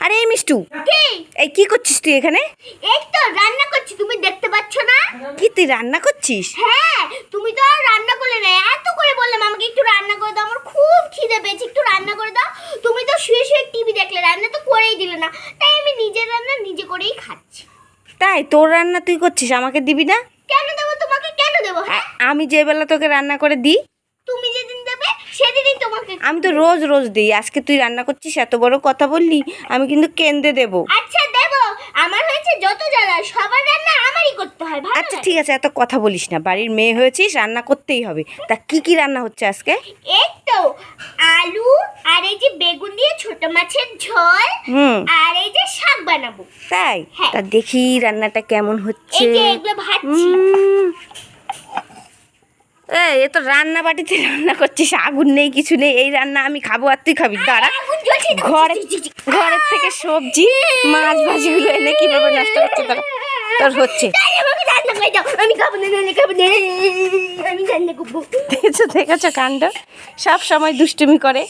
আরে এই মিষ্টু এই কি করছিস তুই এখানে? এই তো রান্না করছি তুমি দেখতে পাচ্ছ না? কি তুই রান্না করছিস? হ্যাঁ তুমি তো আর রান্না করলে না এত করে বললাম আমাকে একটু রান্না করে দাও আমার খুব খিদে পেয়েছে একটু রান্না করে দাও। তুমি তো শুয়ে শুয়ে টিভি দেখলে রান্না তো করেই দিলে না তাই আমি নিজের রান্না নিজে করেই খাচ্ছি। তাই তোর রান্না তুই করছিস আমাকে দিবি না? কেন দেবো তোমাকে? কেন দেবো হ্যাঁ? আমি যে বেলা তোকে রান্না করে দিই তুমি যেদিন দেবে সেদিনই তোমাকে আমি তো রোজ রোজ দিই। আজকে তুই রান্না করছিস এত বড় কথা বললি আমি কিন্তু কেন্দ্রে দেবো। আচ্ছা দেবো। আমার হয়েছে যত জ্বালা সবার রান্না আমারই করতে হয় আচ্ছা ঠিক আছে এত কথা বলিস না। বাড়ির মেয়ে হয়েছিস রান্না করতেই হবে। তা কি কি রান্না হচ্ছে আজকে? এই তো আলু আর এই যে বেগুন দিয়ে ছোট মাছের ঝোল হুম। আর এই যে শাক বানাবো। তাই? হ্যাঁ। তা দেখি রান্নাটা কেমন হচ্ছে। এই যে এগুলো ভাজছি। এ তো রান্না বাটিতে রান্না করছিস আগুন নেই কিছু নেই এই রান্না আমি খাব আর তুই খাবি দাঁড়া। ঘরে। ঘরের থেকে সবজি মাছ ভাজিগুলো এনে কীভাবে নষ্ট করছে তোর তোর হচ্ছে দেখেছ দেখেছ কাণ্ড সব সময় দুষ্টুমি করে